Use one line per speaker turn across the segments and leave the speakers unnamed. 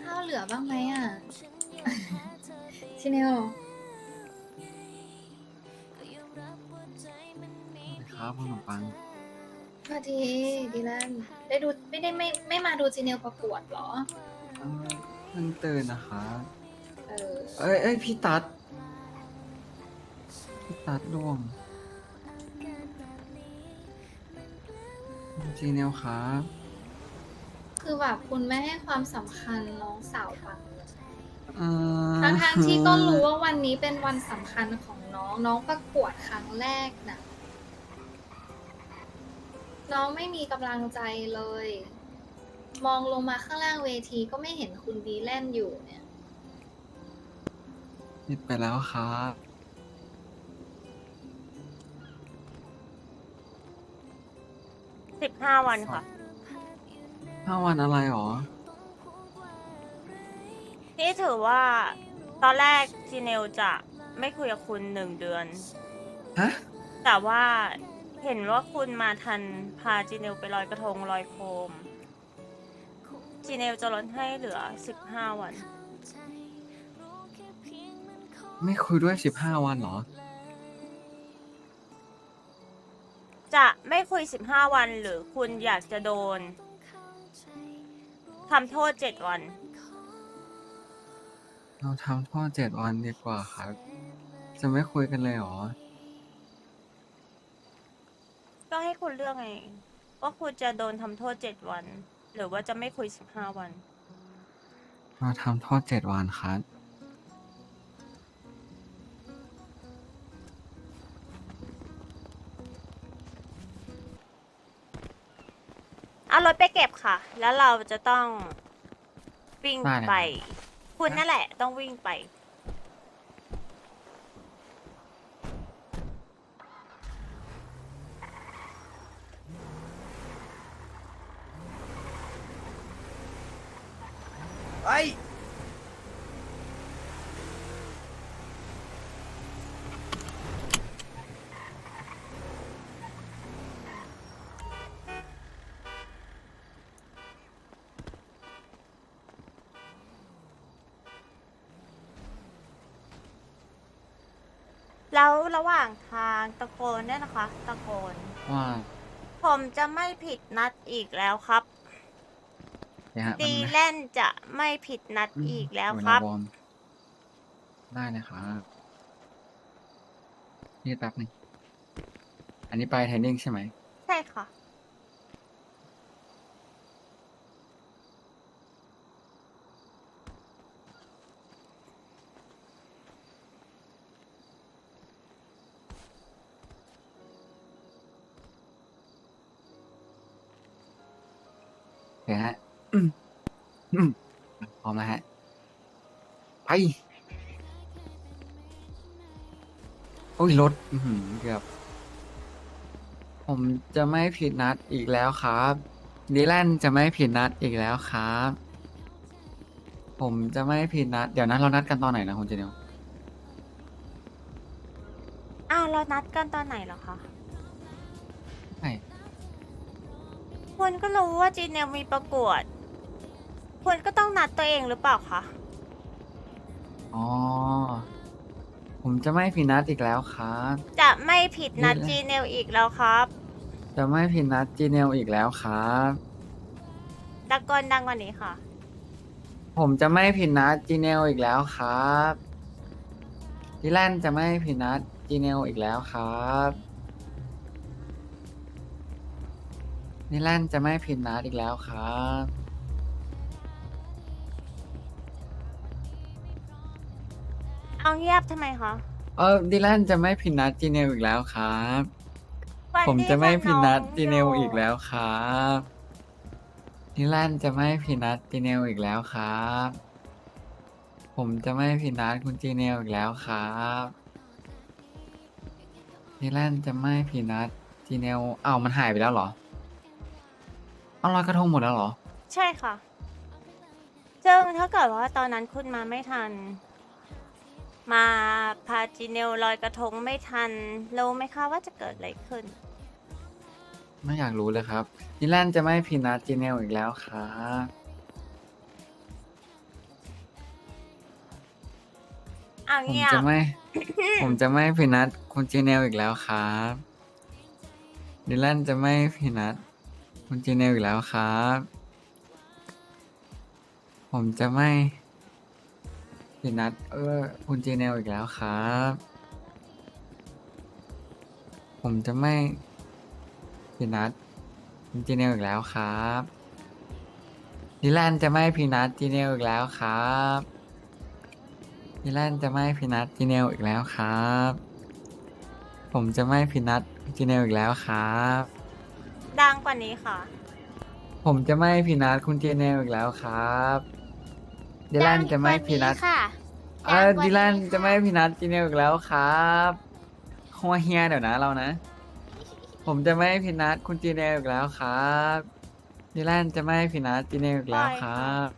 ข้าวเหลือบ้างไหมอะ ชิเนล
ครับขนมปัง
สวัสดีดีแลนได้ดูไม่ได้ไม่ไม่มาดูจีเนลประกวดเหรอ
เอ้าเพิ่งตื่นนะครับ
เออ
เอ้ยเอ้ยพี่ตัด พี่ตัดล่วง จีเนลครับ
คือแบบคุณไม่ให้ความสำคัญน้องสาวปังเลย
เอ่อ
ทั้งทางๆที่ก็รู้ว่าวันนี้เป็นวันสำคัญของน้อง น้องประกวดครั้งแรกน่ะน้องไม่มีกำลังใจเลย มองลงมาข้างล่างเวทีก็ไม่เห็นคุณดีแลนอยู่เนี่ย
ผิดไปแล้วครับ
สิบห้าวันค่ะ
ห้าวันอะไรหรอ
นี่ถือว่าตอนแรกจีเนลจะไม่คุยกับคุณหนึ่งเดือน
ฮะ
แต่ว่าเห็นว่าคุณมาทันพาจีเนลไปลอยกระทงลอยโคม จีเนลจะลดให้เหลือสิบห้าวัน
ไม่คุยด้วยสิบห้าวันเหรอ
จะไม่คุยสิบห้าวันหรือคุณอยากจะโดนทำโทษเจ็ดวัน
เราทำโทษเจ็ดวันดีกว่าครับ จะไม่คุยกันเลยเหรอ
ก็ให้คุณเลือกไงว่าคุณจะโดนทำโทษเจ็ดวัน หรือว่าจะไม่คุยสิบห้าวัน
เราทำโทษเจ็ดวันครับ
เอารถไปเก็บค่ะ แล้วเราจะต้องวิ่ง
ได้เลย
ไป คุณนั่นแหละ ต้องวิ่งไป
ไอ้
แล้วระหว่างทางตะโกนเนี่ยนะคะ ตะโกน
ว่า
ผมจะไม่ผิดนัดอีกแล้วครับ
เดี๋ยวฮะ
ดี
มัน
แลนจะไม่ผิดนัดอีกแล้ว
ยู่
ครับ
ในวอร์มได้เลยครับนี่แป๊บหนึงอันนี้ไปเทรนนิ่งใช่ไหม
ใช่ค่ะ
เดี๋ยวฮะอืมอืมพร้อมแล้วฮะ ไป โอ้ยรถอื้อหือเกือบ ผมจะไม่ผิดนัดอีกแล้วครับดีแลนจะไม่ผิดนัดอีกแล้วครับ ผมจะไม่ผิดนัด เดี๋ยวนั้นเรานัดกันตอนไหนนะคุณเจเนล
อ้าวเรานัดกันตอนไหนเหรอคะ คุณก็รู้ว่าจีเนลมีประกวดคุณก็ต้องนัดตัวเองหรือเปล่าคะ
อ๋อ ผมจะไม่ผิดนัดอีกแล้วครับ
จะไม่ผิดนัด
นี่แหละ
จีเนลอีกแล้วครับ
จะไม่ผิดนัดจีเนลอีกแล้วครับ
ตะโกนดังกว่านี้ค่ะ
ผมจะไม่ผิดนัดจีเนลอีกแล้วครับดิแลนจะไม่ผิดนัดจีเนลอีกแล้วครับ ดิแลนจะไม่ผิดนัดอีกแล้วครับ
เอาเงียบทำไมคะ
เออดิแลนจะไม่ผิดนัดจีเนลอีกแล้วครับ
วัน
ผม
นี้
จะไม่
วัน
ผิดนัด
อง
จีเนล
ยู่
อีกแล้วครับดิแลนจะไม่ผิดนัดจีเนลอีกแล้วครับ ผมจะไม่ผิดนัดคุณจีเนลอีกแล้วครับดิแลนจะไม่ผิดนัดจีเนลอ้าวมันหายไปแล้วเหรอ เอาลอยกระทงหมดแล้วเหรอ
ใช่ค่ะซึ่งถ้าเกิดว่าตอนนั้นคุณมาไม่ทัน มาพาจีเนลลอยกระทงไม่ทันรู้ไหมคะว่าจะเกิดอะไรขึ้น
ไม่อยากรู้เลยครับดิแลนจะไม่ให้พีนัทจีเนลอีกแล้วครับ
เอา
ผม
เงีย
จะ
บ
ไม่ ผมจะไม่ให้พีนัทคุณจีเนลอีกแล้วครับดิแลนจะไม่ให้พีนัท คุณจีเนลอีกแล้วครับ ผมจะไม่พี่นัทเออคุณจีเนลอีกแล้วครับ ผมจะไม่พี่นัทคุณจีเนลอีกแล้วครับดิแลนจะไม่พี่นัทจีเนลอีกแล้วครับดิแลนจะไม่พี่นัทจีเนลอีกแล้วครับ ผมจะไม่พี่นัทจีเนลอีกแล้วครับ
ดังกว่านี้ค่ะ
ผมจะไม่ให้พีนัทคุณจีเนลอีกแล้วครับดิแลนจะไม่ให้พีนัท
ค่ะ
เออ
ดังกว่า
ดิแลน
นี้ค่ะ
จะไม่ให้พีนัทจีเนลอีกแล้วครับหัวเฮียเดี๋ยวนะเรานะ ผมจะไม่ให้พีนัทคุณจีเนลอีกแล้วครับดิแลนจะไม่ให้พีนัทจีเนลอีกแล้วครับ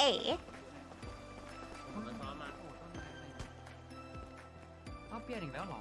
เอ๋เขาเป
ลี่ยนอีกแล้วหร
อ